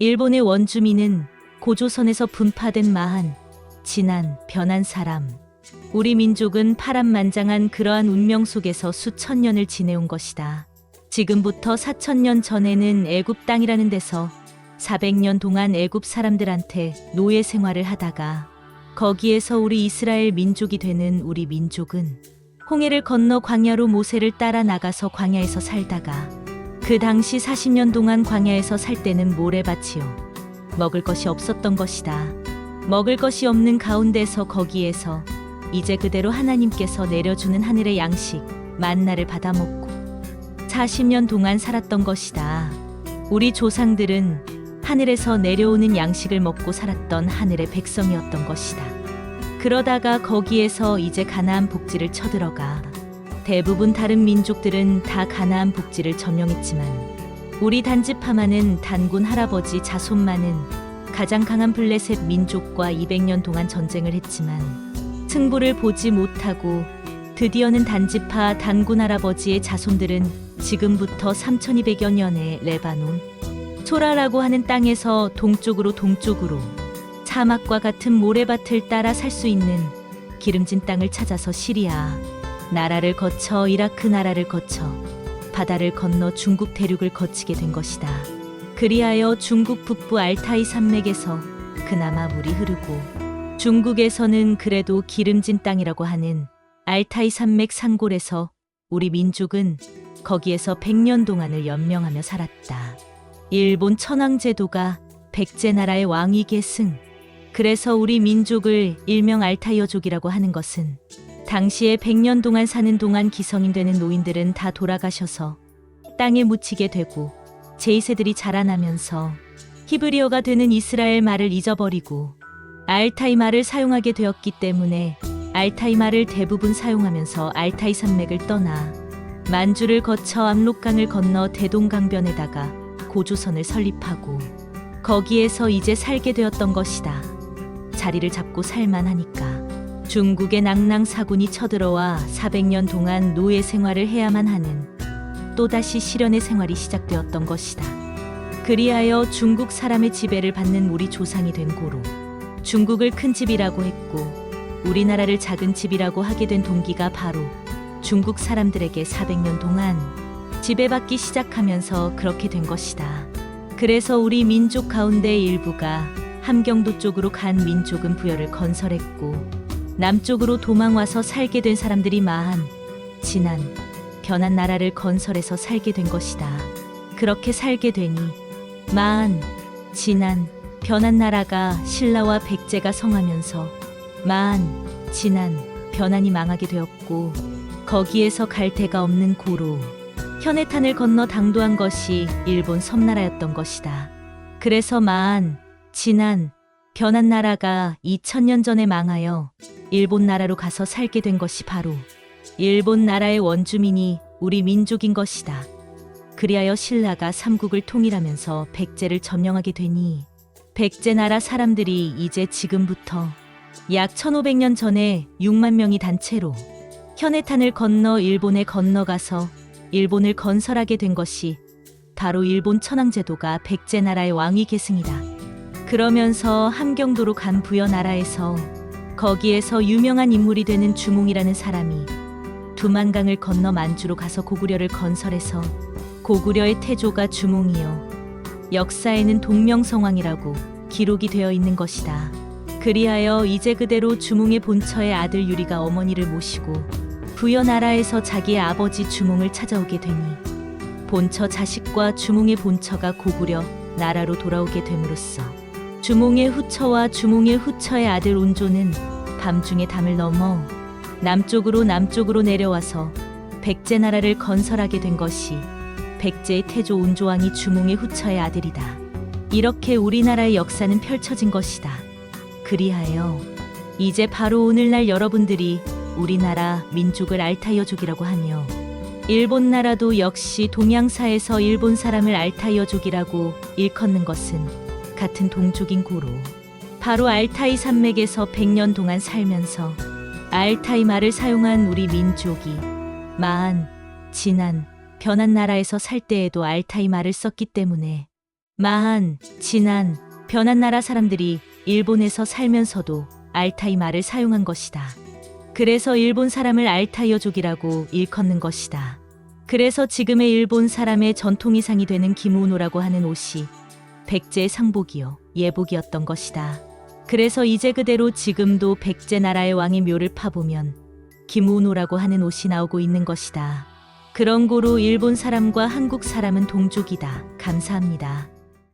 일본의 원주민은 고조선에서 분파된 마한, 진한, 변한 사람. 우리 민족은 파란만장한 그러한 운명 속에서 수천 년을 지내온 것이다. 지금부터 4천 년 전에는 애굽 땅이라는 데서 400년 동안 애굽 사람들한테 노예 생활을 하다가 거기에서 우리 이스라엘 민족이 되는 우리 민족은 홍해를 건너 광야로 모세를 따라 나가서 광야에서 살다가 그 당시 40년 동안 광야에서 살 때는 모래밭이요. 먹을 것이 없었던 것이다. 먹을 것이 없는 가운데서 거기에서 이제 그대로 하나님께서 내려주는 하늘의 양식, 만나를 받아 먹고 40년 동안 살았던 것이다. 우리 조상들은 하늘에서 내려오는 양식을 먹고 살았던 하늘의 백성이었던 것이다. 그러다가 거기에서 이제 가나안 복지를 쳐들어가 대부분 다른 민족들은 다 가나안 복지를 점령했지만 우리 단지파만은 단군 할아버지 자손만은 가장 강한 블레셋 민족과 200년 동안 전쟁을 했지만 승부를 보지 못하고 드디어는 단지파 단군 할아버지의 자손들은 지금부터 3200여 년의 레바논 소라라고 하는 땅에서 동쪽으로 동쪽으로 사막과 같은 모래밭을 따라 살 수 있는 기름진 땅을 찾아서 시리아 나라를 거쳐 이라크 나라를 거쳐 바다를 건너 중국 대륙을 거치게 된 것이다. 그리하여 중국 북부 알타이 산맥에서 그나마 물이 흐르고 중국에서는 그래도 기름진 땅이라고 하는 알타이 산맥 산골에서 우리 민족은 거기에서 100년 동안을 연명하며 살았다. 일본 천황제도가 백제 나라의 왕위 계승. 그래서 우리 민족을 일명 알타이어족이라고 하는 것은 당시에 100년 동안 사는 동안 기성인 되는 노인들은 다 돌아가셔서 땅에 묻히게 되고 제2세들이 자라나면서 히브리어가 되는 이스라엘 말을 잊어버리고 알타이 말을 사용하게 되었기 때문에 알타이 말을 대부분 사용하면서 알타이 산맥을 떠나 만주를 거쳐 압록강을 건너 대동강변에다가 고조선을 설립하고 거기에서 이제 살게 되었던 것이다. 자리를 잡고 살만하니까 중국의 낭낭사군이 쳐들어와 400년 동안 노예 생활을 해야만 하는 또다시 실현의 생활이 시작되었던 것이다. 그리하여 중국 사람의 지배를 받는 우리 조상이 된 고로 중국을 큰 집이라고 했고 우리나라를 작은 집이라고 하게 된 동기가 바로 중국 사람들에게 400년 동안 지배받기 시작하면서 그렇게 된 것이다. 그래서 우리 민족 가운데 일부가 함경도 쪽으로 간 민족은 부여를 건설했고 남쪽으로 도망 와서 살게 된 사람들이 마한, 진한, 변한 나라를 건설해서 살게 된 것이다. 그렇게 살게 되니 마한, 진한, 변한 나라가 신라와 백제가 성하면서 마한, 진한, 변한이 망하게 되었고 거기에서 갈 데가 없는 고로 현해탄을 건너 당도한 것이 일본 섬나라였던 것이다. 그래서 마한, 진한, 변한 나라가 2000년 전에 망하여 일본 나라로 가서 살게 된 것이 바로 일본 나라의 원주민이 우리 민족인 것이다. 그리하여 신라가 삼국을 통일하면서 백제를 점령하게 되니 백제 나라 사람들이 이제 지금부터 약 1500년 전에 6만 명이 단체로 현해탄을 건너 일본에 건너가서 일본을 건설하게 된 것이 바로 일본 천황제도가 백제 나라의 왕위 계승이다. 그러면서 함경도로 간 부여 나라에서 거기에서 유명한 인물이 되는 주몽이라는 사람이 두만강을 건너 만주로 가서 고구려를 건설해서 고구려의 태조가 주몽이요. 역사에는 동명성왕이라고 기록이 되어 있는 것이다. 그리하여 이제 그대로 주몽의 본처의 아들 유리가 어머니를 모시고 부여 나라에서 자기의 아버지 주몽을 찾아오게 되니 본처 자식과 주몽의 본처가 고구려 나라로 돌아오게 됨으로써 주몽의 후처와 주몽의 후처의 아들 온조는 밤중에 담을 넘어 남쪽으로 남쪽으로 내려와서 백제 나라를 건설하게 된 것이 백제의 태조 온조왕이 주몽의 후처의 아들이다. 이렇게 우리나라의 역사는 펼쳐진 것이다. 그리하여 이제 바로 오늘날 여러분들이 우리나라 민족을 알타이어족이라고 하며 일본 나라도 역시 동양사에서 일본 사람을 알타이어족이라고 일컫는 것은 같은 동족인 고로 바로 알타이 산맥에서 100년 동안 살면서 알타이 말을 사용한 우리 민족이 마한, 진한, 변한 나라에서 살 때에도 알타이 말을 썼기 때문에 마한, 진한, 변한 나라 사람들이 일본에서 살면서도 알타이 말을 사용한 것이다. 그래서 일본 사람을 알타이어족이라고 일컫는 것이다. 그래서 지금의 일본 사람의 전통의상이 되는 기무노라고 하는 옷이 백제의 상복이요 예복이었던 것이다. 그래서 이제 그대로 지금도 백제 나라의 왕의 묘를 파보면 기무노라고 하는 옷이 나오고 있는 것이다. 그런 고로 일본 사람과 한국 사람은 동족이다. 감사합니다.